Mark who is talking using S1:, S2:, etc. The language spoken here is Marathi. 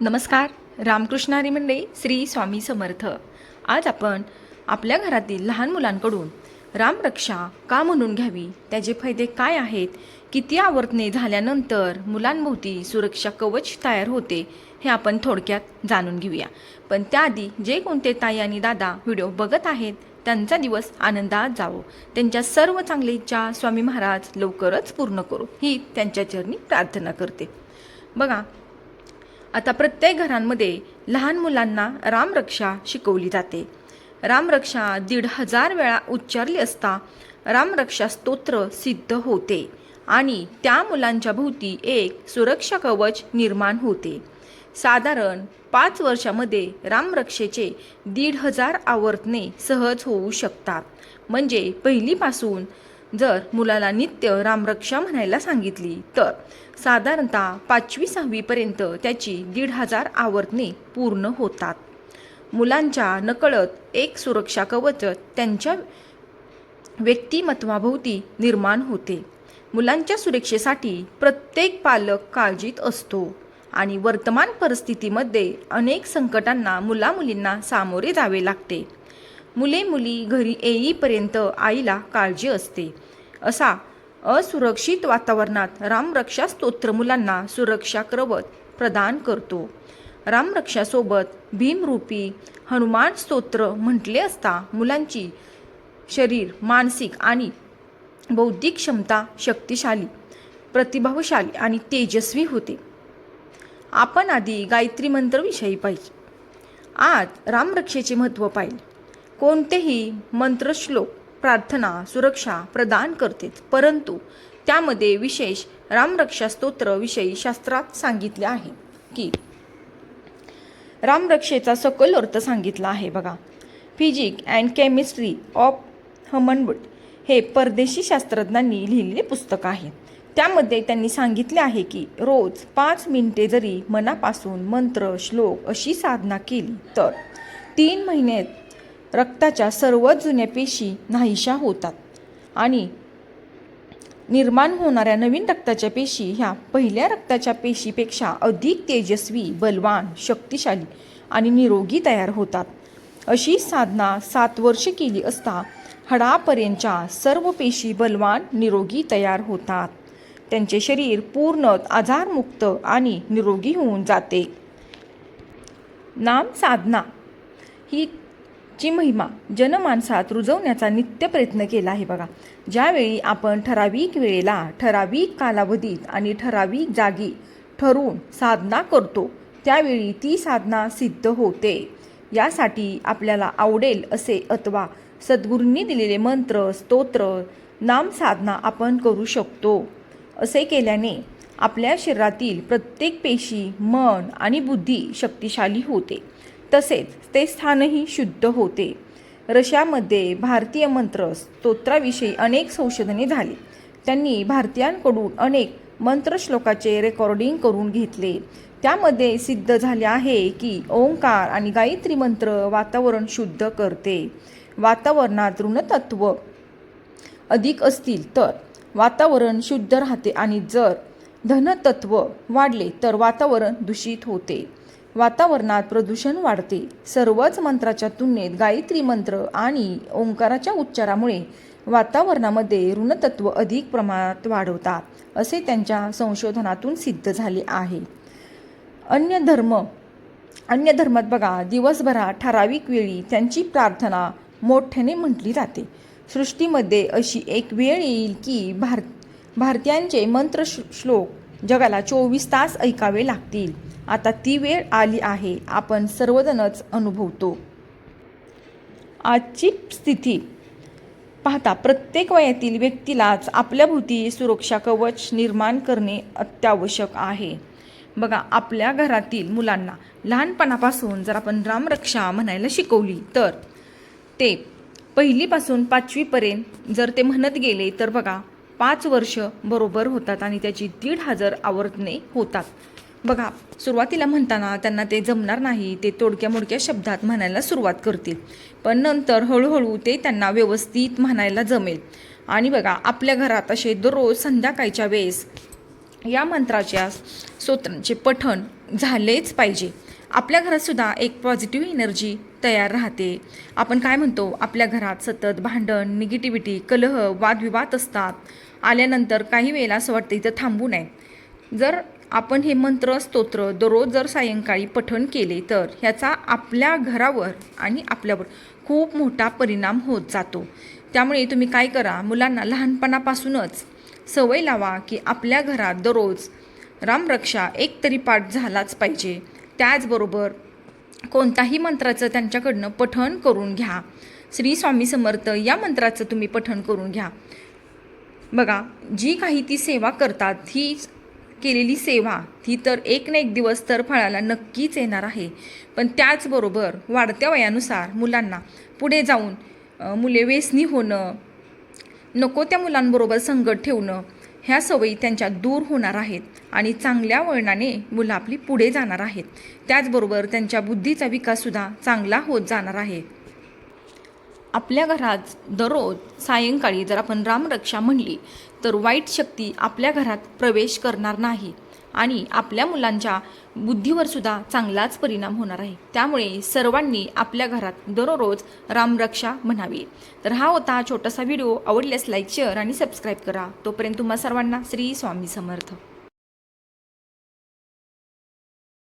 S1: नमस्कार रामकृष्णारी मंडळी श्री स्वामी समर्थ. आज आपण आपल्या घरातील लहान मुलांकडून रामरक्षा का म्हणून घ्यावी? त्याचे फायदे काय आहेत? किती आवर्तने झाल्यानंतर मुलांभोवती सुरक्षा कवच तयार होते हे आपण थोडक्यात जाणून घेऊया. पण त्याआधी जे कोणते ताई आणि दादा व्हिडिओ बघत आहेत त्यांचा दिवस आनंदात जावो. त्यांच्या सर्व चांगल्या इच्छा स्वामी महाराज लवकरच पूर्ण करू. ही त्यांच्या चरणी प्रार्थना करते. बघा आता प्रत्येक घरांमध्ये लहान मुलांना रामरक्षा शिकवली जाते. रामरक्षा दीड हजार वेळा उच्चारली असता रामरक्षा स्तोत्र सिद्ध होते आणि त्या मुलांच्या भोवती एक सुरक्षा कवच निर्माण होते. साधारण पाच वर्षामध्ये रामरक्षेचे दीड हजार आवर्तने सहज होऊ शकतात. म्हणजे पहिलीपासून जर मुलाला नित्य रामरक्षा म्हणायला सांगितली तर साधारणतः पाचवी सहावीपर्यंत त्याची दीड हजार आवर्तने पूर्ण होतात. मुलांच्या नकळत एक सुरक्षा कवच त्यांच्या व्यक्तिमत्वाभोवती निर्माण होते. मुलांच्या सुरक्षेसाठी प्रत्येक पालक काळजीत असतो आणि वर्तमान परिस्थितीमध्ये अनेक संकटांना मुलामुलींना सामोरे जावे लागते. मुले मुली घरी येईपर्यंत आईला काळजी असते. असा असुरक्षित वातावरणात रामरक्षा स्तोत्र मुलांना सुरक्षा करवत प्रदान करतो. रामरक्षासोबत भीमरूपी हनुमान स्तोत्र म्हटले असता मुलांची शरीर मानसिक आणि बौद्धिक क्षमता शक्तिशाली प्रतिभावशाली आणि तेजस्वी होते. आपण आधी गायत्री मंत्रविषयी पाहिजे. आज रामरक्षेचे महत्त्व पाहिजे कोणतेही मंत्रश्लोक प्रार्थना सुरक्षा प्रदान करतेच परंतु त्यामध्ये विशेष रामरक्षा स्तोत्र विषयी शास्त्रात सांगितले आहे की रामरक्षेचा सखोल अर्थ सांगितला आहे बघा. फिजिक अँड केमिस्ट्री ऑफ हमनवुड हे परदेशी शास्त्रज्ञांनी लिहिलेले पुस्तक आहे. त्यामध्ये त्यांनी सांगितले आहे की रोज पाच मिनिटे जरी मनापासून मंत्र श्लोक अशी साधना केली तर तीन महिन्यात रक्ताच्या सर्व जुन्या पेशी नाहीशा होतात. आणि निर्माण होणाऱ्या नवीन रक्ताच्या पेशी ह्या पहिल्या रक्ताच्या पेशीपेक्षा अधिक तेजस्वी बलवान शक्तिशाली आणि निरोगी तयार होतात. अशी साधना सात वर्षे केली असता हाडापर्यंतच्या सर्व पेशी बलवान निरोगी तयार होतात. त्यांचे शरीर पूर्ण आजारमुक्त आणि निरोगी होऊन जाते. नाम साधना ही ची महिमा जनमानसात रुजवण्याचा नित्य प्रयत्न केला आहे बघा. ज्यावेळी आपण ठराविक वेळेला ठराविक कालावधीत आणि ठराविक जागी ठरवून साधना करतो त्यावेळी ती साधना सिद्ध होते. यासाठी आपल्याला आवडेल असे अथवा सद्गुरूंनी दिलेले मंत्र स्तोत्र नाम साधना आपण करू शकतो. असे केल्याने आपल्या शरीरातील प्रत्येक पेशी मन आणि बुद्धी शक्तिशाली होते. तसेच ते स्थानही शुद्ध होते. रशियामध्ये भारतीय मंत्र स्तोत्राविषयी अनेक संशोधने झाली. त्यांनी भारतीयांकडून अनेक मंत्रश्लोकाचे रेकॉर्डिंग करून घेतले. त्यामध्ये सिद्ध झाले आहे की ओंकार आणि गायत्री मंत्र वातावरण शुद्ध करते. वातावरणात ऋणतत्व अधिक असतील तर वातावरण शुद्ध राहते आणि जर धनतत्व वाढले तर वातावरण दूषित होते. वातावरणात प्रदूषण वाढते. सर्वच मंत्राच्या तुलनेत गायत्री मंत्र आणि ओंकाराच्या उच्चारामुळे वातावरणामध्ये ऋणतत्व अधिक प्रमाणात वाढवतात असे त्यांच्या संशोधनातून सिद्ध झाले आहे. अन्य धर्म अन्य धर्मात बघा दिवसभरात ठराविक वेळी त्यांची प्रार्थना मोठ्याने म्हटली जाते. सृष्टीमध्ये अशी एक वेळ येईल की भार भारतीयांचे मंत्र श्लोक जगाला चोवीस तास ऐकावे लागतील. आता ती वेळ आली आहे. आपण सर्वजणच अनुभवतो. आजची स्थिती. पाहता प्रत्येक वयातील व्यक्तीलाच आपल्याभोवती सुरक्षा कवच निर्माण करणे अत्यावश्यक आहे. बघा आपल्या घरातील मुलांना लहानपणापासून जर आपण रामरक्षा म्हणायला शिकवली तर ते पहिलीपासून पाचवीपर्यंत जर ते म्हणत गेले तर बघा पाच वर्ष बरोबर होतात आणि त्याची दीड हजार आवर्तने होतात. बघा सुरुवातीला म्हणताना त्यांना ते जमणार नाही ते तोडक्या मोडक्या शब्दात म्हणायला सुरुवात करतील. पण नंतर हळूहळू ते त्यांना व्यवस्थित म्हणायला जमेल. आणि बघा आपल्या घरात असे दररोज संध्याकाळच्या वेळेस या मंत्राच्या स्तोत्रांचे पठण झालेच पाहिजे. आपल्या घरातसुद्धा एक पॉझिटिव्ह एनर्जी तयार राहते. आपण काय म्हणतो? आपल्या घरात सतत भांडण निगेटिव्हिटी कलह वादविवाद असतात. आल्यानंतर काही वेळेला असं वाटतं इथं थांबू नये. जर आपण हे मंत्र स्तोत्र दररोज जर सायंकाळी पठण केले तर ह्याचा आपल्या घरावर आणि आपल्यावर खूप मोठा परिणाम होत जातो. त्यामुळे तुम्ही काय करा मुलांना लहानपणापासूनच सवय लावा की आपल्या घरात दररोज रामरक्षा एक तरी पाठ झालाच पाहिजे. त्याचबरोबर कोणताही मंत्राचं त्यांच्याकडनं पठण करून घ्या. श्री स्वामी समर्थ या मंत्राचं तुम्ही पठण करून घ्या. बघा जी काही ती सेवा करतात ही केलेली सेवा ही तर एक ना एक दिवस तर फळाला नक्कीच येणार आहे. पण त्याचबरोबर वाढत्या वयानुसार मुलांना पुढे जाऊन मुले व्यसनी होणं नको त्या मुलांबरोबर संगत ठेवणं ह्या सवयी त्यांच्या दूर होणार आहेत आणि चांगल्या वळणाने मुलं आपली पुढे जाणार आहेत. त्याचबरोबर त्यांच्या बुद्धीचा विकाससुद्धा चांगला होत जाणार आहे. आपल्या घरात दररोज सायंकाळी जर आपण रामरक्षा म्हणली तर वाईट शक्ती आपल्या घरात प्रवेश करणार नाही आणि आपल्या मुलांच्या बुद्धीवर सुद्धा चांगलाच परिणाम होणार आहे. त्यामुळे सर्वांनी आपल्या घरात दररोज रामरक्षा म्हणावी. तर हा होता छोटासा व्हिडिओ. आवडल्यास लाईक शेअर आणि सबस्क्राईब करा. तोपर्यंत तुम्हा सर्वांना श्री स्वामी समर्थ.